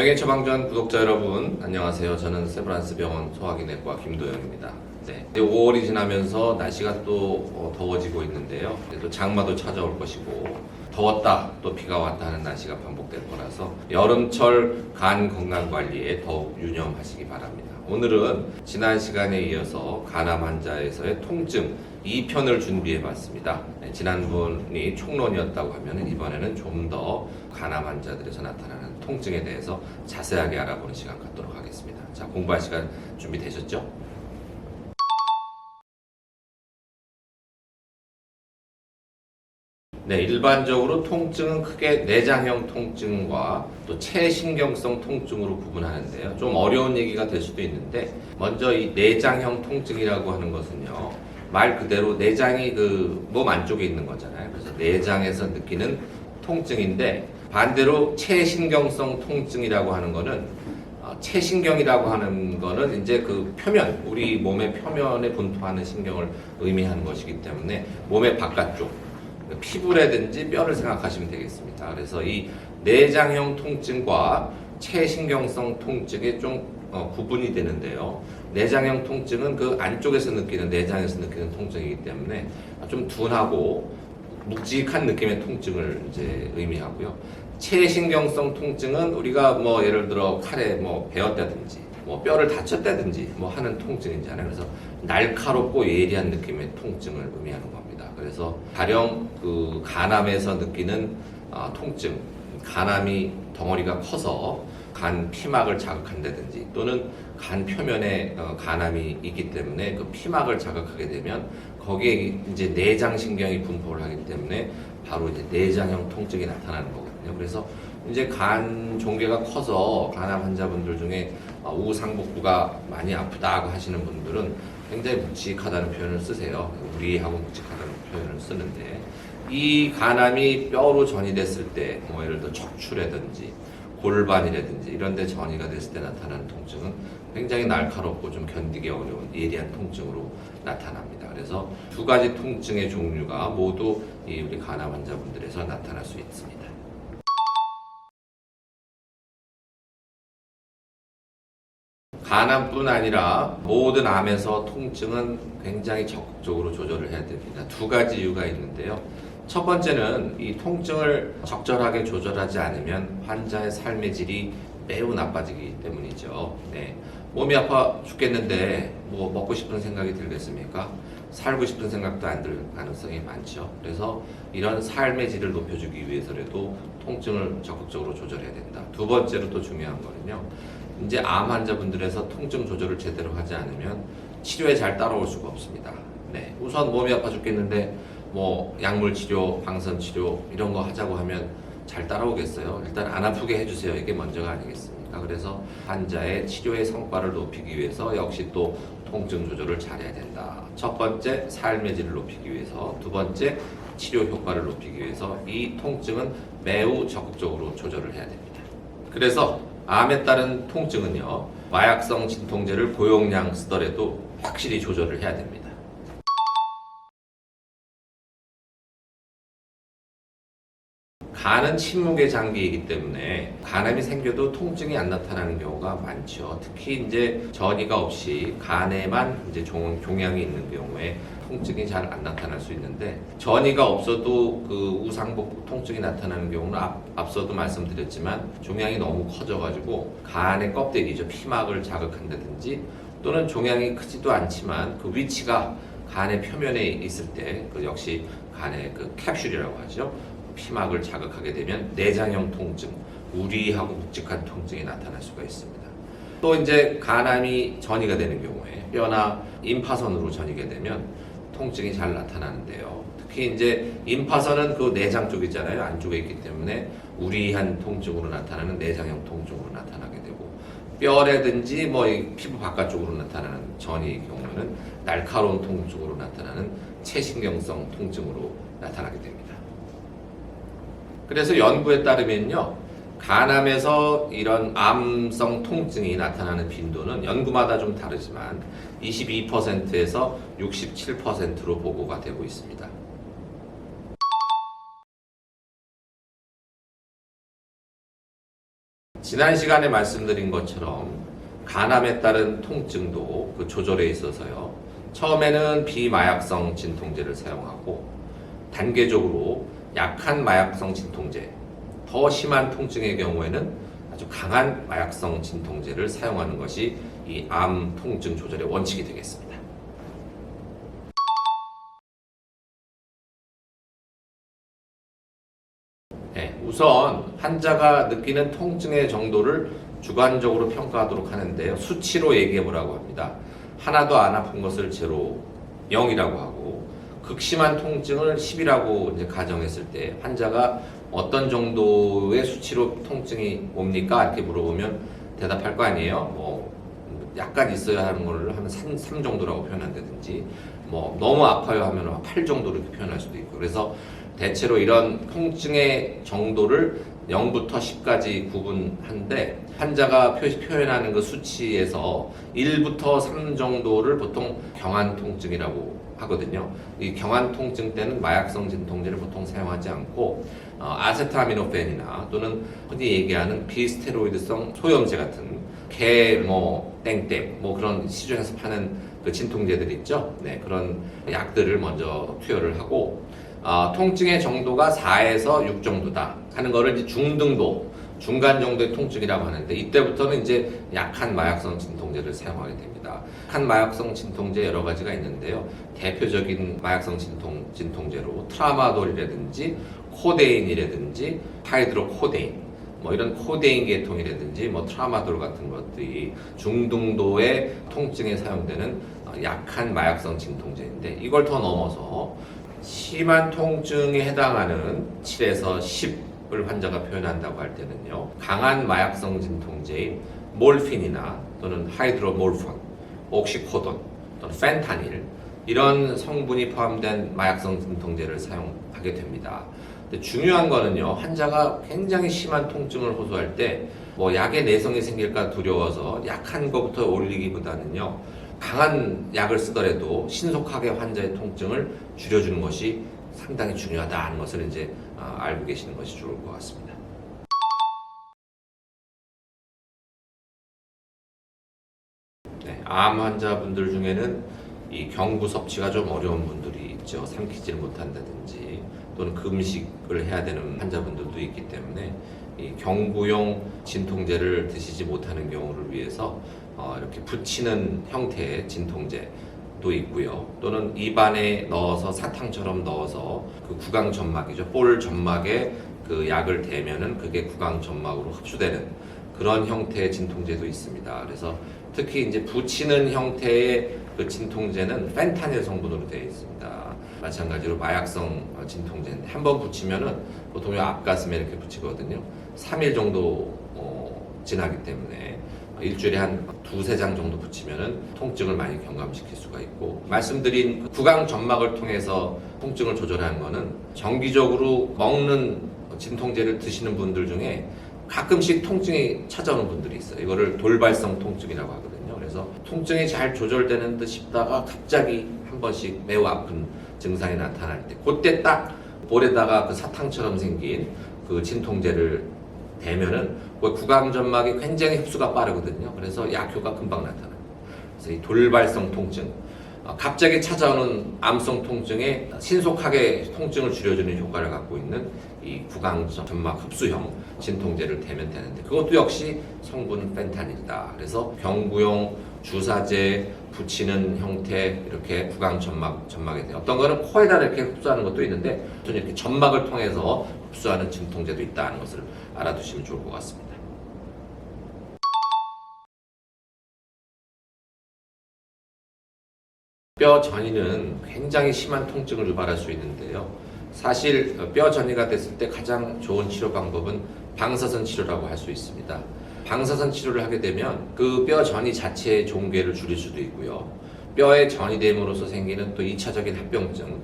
명예 처방전 구독자 여러분 안녕하세요. 저는 세브란스 병원 소화기내과 김도영입니다. 네, 이제 5월이 지나면서 날씨가 또 어, 더워지고 있는데요. 또 장마도 찾아올 것이고 더웠다 또 비가 왔다 하는 날씨가 반복될 거라서 여름철 간 건강 관리에 더욱 유념하시기 바랍니다. 오늘은 지난 시간에 이어서 간암 환자에서의 통증 2편을 준비해 봤습니다. 네, 지난번이 총론이었다고 하면 이번에는 좀 더 간암 환자들에서 나타나는 통증에 대해서 자세하게 알아보는 시간 갖도록 하겠습니다. 자, 공부할 시간 준비되셨죠? 네, 일반적으로 통증은 크게 내장형 통증과 또 체신경성 통증으로 구분하는데요. 좀 어려운 얘기가 될 수도 있는데 먼저 이 내장형 통증이라고 하는 것은요. 말 그대로 내장이 그 몸 안쪽에 있는 거잖아요. 그래서 내장에서 느끼는 통증인데 반대로 체신경성 통증이라고 하는 거는 어, 체신경이라고 하는 거는 이제 그 표면, 우리 몸의 표면에 분포하는 신경을 의미하는 것이기 때문에 몸의 바깥쪽, 피부라든지 뼈를 생각하시면 되겠습니다. 그래서 이 내장형 통증과 체신경성 통증이 좀 어, 구분이 되는데요. 내장형 통증은 그 안쪽에서 느끼는 내장에서 느끼는 통증이기 때문에 좀 둔하고 묵직한 느낌의 통증을 이제 의미하고요. 체신경성 통증은 우리가 뭐 예를 들어 칼에 뭐 베었다든지 뭐 뼈를 다쳤다든지 뭐 하는 통증이잖아요. 그래서 날카롭고 예리한 느낌의 통증을 의미하는 겁니다. 그래서 가령 그 간암에서 느끼는 아, 통증, 간암이 덩어리가 커서 간 피막을 자극한다든지 또는 간 표면에 어, 간암이 있기 때문에 그 피막을 자극하게 되면 거기에 이제 내장 신경이 분포를 하기 때문에 바로 이제 내장형 통증이 나타나는 거거든요. 그래서 이제 간 종괴가 커서 간암 환자분들 중에 어, 우상복부가 많이 아프다고 하시는 분들은 굉장히 묵직하다는 표현을 쓰세요. 우리하고 묵직하다는 표현을 쓰는데 이 간암이 뼈로 전이 됐을 때 뭐 예를 들어 척추라든지 골반이라든지 이런 데 전이가 됐을 때 나타나는 통증은 굉장히 날카롭고 좀 견디기 어려운 예리한 통증으로 나타납니다. 그래서 두 가지 통증의 종류가 모두 이 우리 간암 환자분들에서 나타날 수 있습니다. 간암뿐 아니라 모든 암에서 통증은 굉장히 적극적으로 조절을 해야 됩니다. 두 가지 이유가 있는데요. 첫 번째는 이 통증을 적절하게 조절하지 않으면 환자의 삶의 질이 매우 나빠지기 때문이죠. 네. 몸이 아파 죽겠는데 뭐 먹고 싶은 생각이 들겠습니까? 살고 싶은 생각도 안 들 가능성이 많죠. 그래서 이런 삶의 질을 높여주기 위해서라도 통증을 적극적으로 조절해야 된다. 두 번째로 또 중요한 거는요. 이제 암 환자분들에서 통증 조절을 제대로 하지 않으면 치료에 잘 따라올 수가 없습니다. 네. 우선 몸이 아파 죽겠는데 뭐 약물 치료, 방선 치료 이런 거 하자고 하면 잘 따라오겠어요. 일단 안 아프게 해주세요. 이게 먼저가 아니겠습니까? 그래서 환자의 치료의 성과를 높이기 위해서 역시 또 통증 조절을 잘해야 된다. 첫 번째 삶의 질을 높이기 위해서, 두 번째 치료 효과를 높이기 위해서 이 통증은 매우 적극적으로 조절을 해야 됩니다. 그래서 암에 따른 통증은요 마약성 진통제를 고용량 쓰더라도 확실히 조절을 해야 됩니다. 간은 침묵의 장기이기 때문에 간암이 생겨도 통증이 안 나타나는 경우가 많죠. 특히 이제 전이가 없이 간에만 이제 종, 종양이 있는 경우에 통증이 잘 안 나타날 수 있는데 전이가 없어도 그 우상복부 통증이 나타나는 경우는 앞, 앞서도 말씀드렸지만 종양이 너무 커져가지고 간의 껍데기죠 피막을 자극한다든지 또는 종양이 크지도 않지만 그 위치가 간의 표면에 있을 때 그 역시 간의 그 캡슐이라고 하죠. 피막을 자극하게 되면 내장형 통증, 우리하고 묵직한 통증이 나타날 수가 있습니다. 또 이제 간암이 전이가 되는 경우에 뼈나 임파선으로 전이게 되면 통증이 잘 나타나는데요. 특히 이제 임파선은 그 내장 쪽이잖아요. 안쪽에 있기 때문에 우리한 통증으로 나타나는 내장형 통증으로 나타나게 되고 뼈라든지 뭐이 피부 바깥쪽으로 나타나는 전이의 경우는 날카로운 통증으로 나타나는 체신경성 통증으로 나타나게 됩니다. 그래서 연구에 따르면요. 간암에서 이런 암성 통증이 나타나는 빈도는 연구마다 좀 다르지만 22%에서 67%로 보고가 되고 있습니다. 지난 시간에 말씀드린 것처럼 간암에 따른 통증도 그 조절에 있어서요. 처음에는 비마약성 진통제를 사용하고 단계적으로 약한 마약성 진통제, 더 심한 통증의 경우에는 아주 강한 마약성 진통제를 사용하는 것이 이 암 통증 조절의 원칙이 되겠습니다. 네, 우선 환자가 느끼는 통증의 정도를 주관적으로 평가하도록 하는데요. 수치로 얘기해 보라고 합니다. 하나도 안 아픈 것을 제로 0이라고 하고 극심한 통증을 10이라고 이제 가정했을 때 환자가 어떤 정도의 수치로 통증이 옵니까? 이렇게 물어보면 대답할 거 아니에요. 뭐 약간 있어야 하는 걸 하면 3, 3 정도라고 표현한다든지 뭐 너무 아파요 하면 8 정도로 표현할 수도 있고 그래서 대체로 이런 통증의 정도를 0부터 10까지 구분한데 환자가 표, 표현하는 그 수치에서 1부터 3 정도를 보통 경한 통증이라고 하거든요. 이 경한 통증 때는 마약성 진통제를 보통 사용하지 않고 어, 아세타미노펜이나 또는 흔히 얘기하는 비스테로이드성 소염제 같은 개뭐 땡땡 뭐 그런 시중에서 파는 그 진통제들 있죠. 네 그런 약들을 먼저 투여를 하고 아, 통증의 정도가 4에서 6 정도다 하는 거를 중등도 중간 정도의 통증이라고 하는데 이때부터는 이제 약한 마약성 진통제를 사용하게 됩니다. 약한 마약성 진통제 여러 가지가 있는데요. 대표적인 마약성 진통 진통제로 트라마돌이라든지 코데인이라든지 하이드로코데인 뭐 이런 코데인 계통이라든지 뭐 트라마돌 같은 것들이 중등도의 통증에 사용되는 어, 약한 마약성 진통제인데 이걸 더 넘어서 심한 통증에 해당하는 7에서 10을 환자가 표현한다고 할 때는요. 강한 마약성 진통제인 몰핀이나 또는 하이드로몰폰, 옥시코돈 또는 펜타닐 이런 성분이 포함된 마약성 진통제를 사용하게 됩니다. 근데 중요한 거는요, 환자가 굉장히 심한 통증을 호소할 때, 뭐 약의 내성이 생길까 두려워서 약한 것부터 올리기보다는요, 강한 약을 쓰더라도 신속하게 환자의 통증을 줄여주는 것이 상당히 중요하다는 것을 이제 아, 알고 계시는 것이 좋을 것 같습니다. 네, 암 환자분들 중에는 이 경구 섭취가 좀 어려운 분들이 있죠. 삼키질 못한다든지 또는 금식을 해야 되는 환자분들도 있기 때문에 이 경구용 진통제를 드시지 못하는 경우를 위해서 어, 이렇게 붙이는 형태의 진통제도 있고요. 또는 입안에 넣어서 사탕처럼 넣어서 그 구강 점막이죠. 볼 점막에 그 약을 대면은 그게 구강 점막으로 흡수되는 그런 형태의 진통제도 있습니다. 그래서 특히 이제 붙이는 형태의 그 진통제는 펜타닐 성분으로 되어 있습니다. 마찬가지로 마약성 진통제인데 한번 붙이면은 보통 요 앞가슴에 이렇게 붙이거든요. 3일 정도 어, 지나기 때문에 일주일에 한 두세 장 정도 붙이면은 통증을 많이 경감시킬 수가 있고 말씀드린 그 구강 점막을 통해서 통증을 조절하는 거는 정기적으로 먹는 진통제를 드시는 분들 중에 가끔씩 통증이 찾아오는 분들이 있어요. 이거를 돌발성 통증이라고 하거든요. 그래서 통증이 잘 조절되는 듯 싶다가 갑자기 한 번씩 매우 아픈 증상이 나타날 때 그때 딱 볼에다가 그 사탕처럼 생긴 그 진통제를 대면은 그 구강 점막이 굉장히 흡수가 빠르거든요. 그래서 약효가 금방 나타나요. 그래서 이 돌발성 통증, 어, 갑자기 찾아오는 암성 통증에 신속하게 통증을 줄여주는 효과를 갖고 있는 이 구강 점막 흡수형 진통제를 대면 되는데 그것도 역시 성분 펜타닐이다. 그래서 경구용 주사제 붙이는 형태 이렇게 구강 점막 점막에 대해 어떤 거는 코에다 이렇게 흡수하는 것도 있는데 또 이렇게 점막을 통해서 흡수하는 진통제도 있다는 것을 알아두시면 좋을 것 같습니다. 뼈 전이는 굉장히 심한 통증을 유발할 수 있는데요. 사실 뼈 전이가 됐을 때 가장 좋은 치료 방법은 방사선 치료라고 할 수 있습니다. 방사선 치료를 하게 되면 그 뼈 전이 자체의 종괴를 줄일 수도 있고요. 뼈에 전이 됨으로써 생기는 또 2차적인 합병증,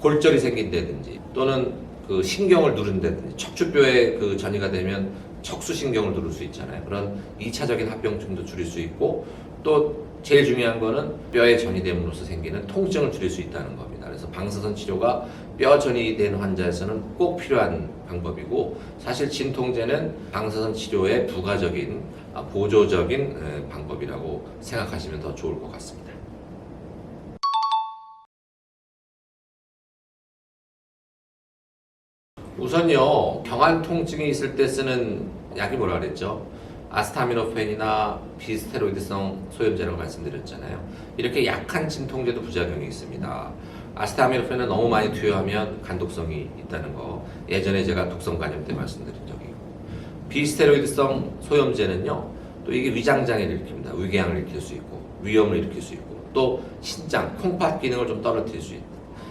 골절이 생긴다든지 또는 그 신경을 누른다든지 척추뼈에 그 전이가 되면 척수신경을 누를 수 있잖아요. 그런 2차적인 합병증도 줄일 수 있고 또 제일 중요한 거는 뼈에 전이됨으로써 생기는 통증을 줄일 수 있다는 겁니다. 그래서 방사선 치료가 뼈 전이 된 환자에서는 꼭 필요한 방법이고 사실 진통제는 방사선 치료의 부가적인 아, 보조적인 에, 방법이라고 생각하시면 더 좋을 것 같습니다. 우선요 경한 통증이 있을 때 쓰는 약이 뭐라 그랬죠? 아스타미노펜이나 비스테로이드성 소염제라고 말씀드렸잖아요. 이렇게 약한 진통제도 부작용이 있습니다. 아스타미노펜은 너무 많이 투여하면 간독성이 있다는 거 예전에 제가 독성 간염 때 말씀드린 적이 있고 비스테로이드성 소염제는요 또 이게 위장 장애를 일으킵니다. 위궤양을 일으킬 수 있고 위염을 일으킬 수 있고 또 신장 콩팥 기능을 좀 떨어뜨릴 수 있고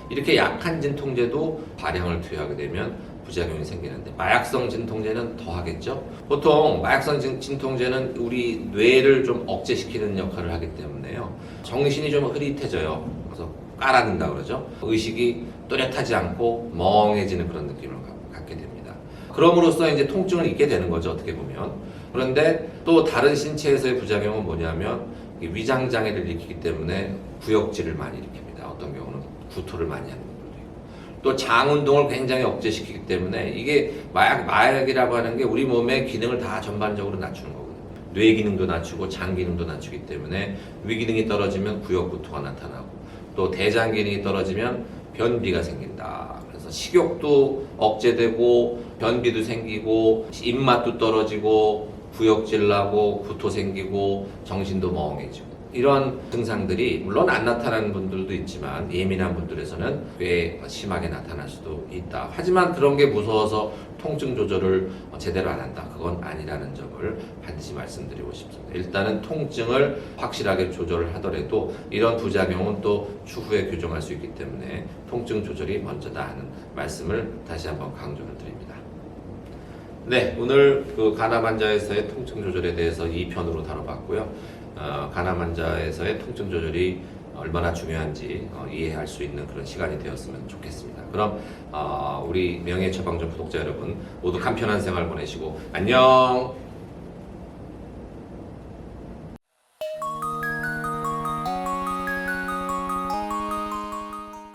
이렇게 약한 진통제도 발양을 투여하게 되면 부작용이 생기는데 마약성 진통제는 더 하겠죠. 보통 마약성 진- 진통제는 우리 뇌를 좀 억제시키는 역할을 하기 때문에요. 정신이 좀 흐릿해져요. 그래서 깔아든다 그러죠. 의식이 또렷하지 않고 멍해지는 그런 느낌을 가- 갖게 됩니다. 그럼으로써 이제 통증을 잊게 되는 거죠. 어떻게 보면. 그런데 또 다른 신체에서의 부작용은 뭐냐면 이 위장 장애를 일으키기 때문에 구역질을 많이 일으킵니다. 어떤 경우는 구토를 많이 하는 분들도 있고 또장 운동을 굉장히 억제시키기 때문에 이게 마약 마약이라고 하는 게 우리 몸의 기능을 다 전반적으로 낮추는 거거든요. 뇌 기능도 낮추고 장 기능도 낮추기 때문에 위 기능이 떨어지면 구역 구토가 나타나고 또 대장 기능이 떨어지면 변비가 생긴다. 그래서 식욕도 억제되고 변비도 생기고 입맛도 떨어지고 구역질 나고 구토 생기고 정신도 멍해지고 이런 증상들이 물론 안 나타나는 분들도 있지만 예민한 분들에서는 꽤 심하게 나타날 수도 있다. 하지만 그런 게 무서워서 통증 조절을 제대로 안 한다. 그건 아니라는 점을 반드시 말씀드리고 싶습니다. 일단은 통증을 확실하게 조절을 하더라도 이런 부작용은 또 추후에 교정할 수 있기 때문에 통증 조절이 먼저다 하는 말씀을 다시 한번 강조를 드립니다. 네, 오늘 그 간암 환자에서의 통증 조절에 대해서 2편으로 다뤄봤고요. 어, 간암 환자에서의 통증 조절이 얼마나 중요한지 어, 이해할 수 있는 그런 시간이 되었으면 좋겠습니다. 그럼 어, 우리 명예 처방전 구독자 여러분 모두 간편한 생활 보내시고 안녕.